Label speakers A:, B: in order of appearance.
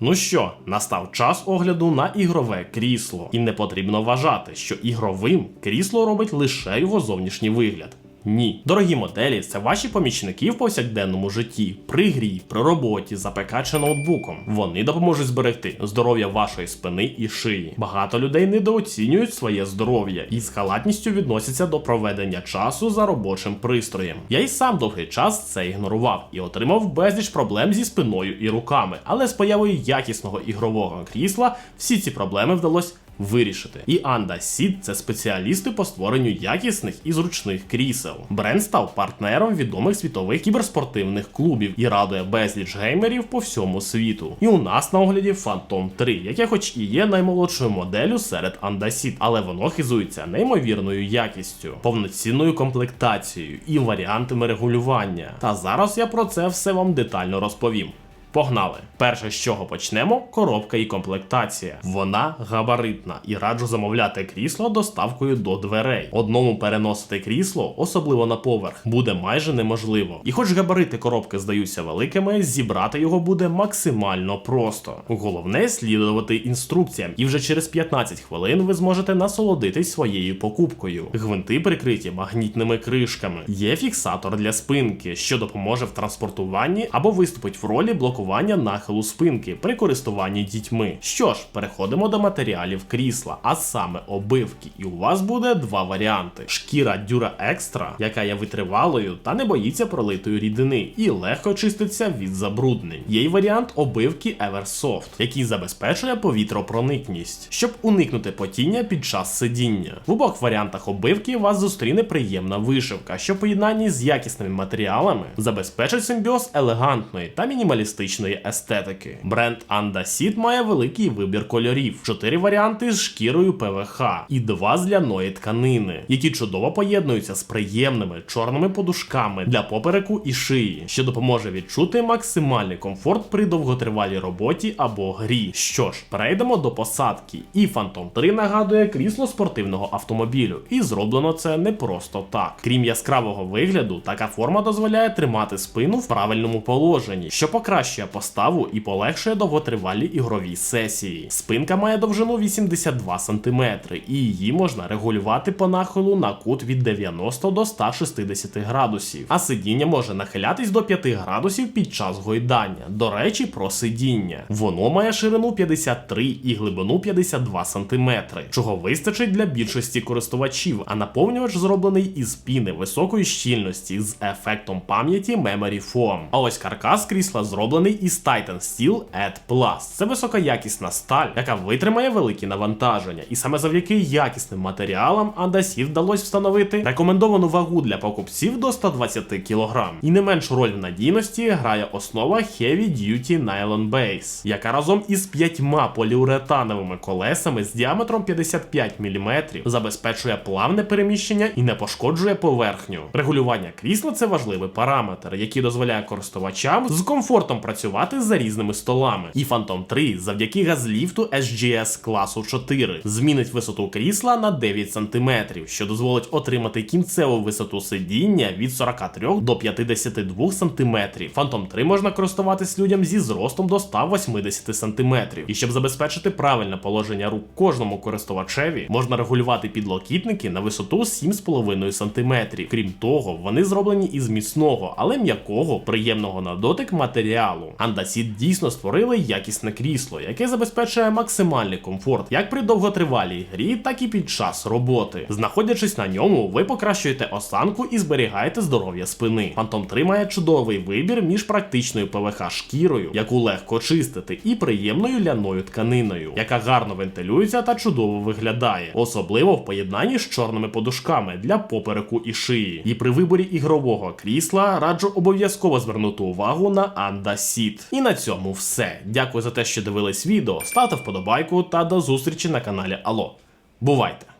A: Ну що, настав час огляду на ігрове крісло, і не потрібно вважати, що ігровим крісло робить лише його зовнішній вигляд. Ні, дорогі моделі, це ваші помічники в повсякденному житті, при грі, при роботі, за чи ноутбуком. Вони допоможуть зберегти здоров'я вашої спини і шиї. Багато людей недооцінюють своє здоров'я і з халатністю відносяться до проведення часу за робочим пристроєм. Я й сам довгий час це ігнорував і отримав безліч проблем зі спиною і руками. Але з появою якісного ігрового крісла всі ці проблеми вдалося вирішити. І Anda Seat – це спеціалісти по створенню якісних і зручних крісел. Бренд став партнером відомих світових кіберспортивних клубів і радує безліч геймерів по всьому світу. І у нас на огляді Phantom 3, яке хоч і є наймолодшою моделлю серед Anda Seat, але воно хизується неймовірною якістю, повноцінною комплектацією і варіантами регулювання. Та зараз я про це все вам детально розповім. Погнали! Перше, з чого почнемо, коробка і комплектація. Вона габаритна і раджу замовляти крісло доставкою до дверей. Одному переносити крісло, особливо на поверх, буде майже неможливо. І хоч габарити коробки здаються великими, зібрати його буде максимально просто. Головне слідувати інструкціям, і вже через 15 хвилин ви зможете насолодитись своєю покупкою. Гвинти прикриті магнітними кришками. Є фіксатор для спинки, що допоможе в транспортуванні або виступить в ролі блокування нахилу спинки при користуванні дітьми. Що ж, переходимо до матеріалів крісла, а саме обивки. І у вас буде два варіанти: шкіра Dura Extra, яка є витривалою та не боїться пролитої рідини, і легко чиститься від забруднень. Є й варіант обивки Eversoft, який забезпечує повітропроникність, щоб уникнути потіння під час сидіння. В обох варіантах обивки вас зустріне приємна вишивка, що в поєднанні з якісними матеріалами забезпечить симбіоз елегантної та мінімалістичної естетики. Бренд Seed має великий вибір кольорів: чотири варіанти з шкірою ПВХ і два з ляної тканини, які чудово поєднуються з приємними чорними подушками для попереку і шиї, що допоможе відчути максимальний комфорт при довготривалій роботі або грі. Що ж, перейдемо до посадки. І Phantom 3 нагадує крісло спортивного автомобілю, і зроблено це не просто так. Крім яскравого вигляду, така форма дозволяє тримати спину в правильному положенні, що покращує поставу і полегшує довготривалі ігрові сесії. Спинка має довжину 82 см, і її можна регулювати по нахилу на кут від 90 до 160 градусів, а сидіння може нахилятись до 5 градусів під час гойдання. До речі, про сидіння. Воно має ширину 53 і глибину 52 см, чого вистачить для більшості користувачів, а наповнювач зроблений із піни високої щільності з ефектом пам'яті Memory Foam. А ось каркас крісла зроблений із Titan Steel Add Plus. Це високоякісна сталь, яка витримає великі навантаження. І саме завдяки якісним матеріалам Андасі вдалося встановити рекомендовану вагу для покупців до 120 кг. І не меншу роль в надійності грає основа Heavy Duty Nylon Base, яка разом із п'ятьма поліуретановими колесами з діаметром 55 мм забезпечує плавне переміщення і не пошкоджує поверхню. Регулювання крісла це важливий параметр, який дозволяє користувачам з комфортом працювати за різними столами. І Phantom 3 завдяки газліфту SGS класу 4 змінить висоту крісла на 9 см, що дозволить отримати кінцеву висоту сидіння від 43 до 52 см. Phantom 3 можна користуватись людям зі зростом до 180 см. І щоб забезпечити правильне положення рук кожному користувачеві, можна регулювати підлокітники на висоту 7,5 см. Крім того, вони зроблені із міцного, але м'якого, приємного на дотик матеріалу. Андасід дійсно створили якісне крісло, яке забезпечує максимальний комфорт як при довготривалій грі, так і під час роботи. Знаходячись на ньому, ви покращуєте осанку і зберігаєте здоров'я спини. Phantom 3 має чудовий вибір між практичною ПВХ шкірою, яку легко чистити, і приємною ляною тканиною, яка гарно вентилюється та чудово виглядає, особливо в поєднанні з чорними подушками для попереку і шиї. І при виборі ігрового крісла раджу обов'язково звернути увагу на Anda Seat. І на цьому все. Дякую за те, що дивились відео. Ставте вподобайку та до зустрічі на каналі Алло. Бувайте!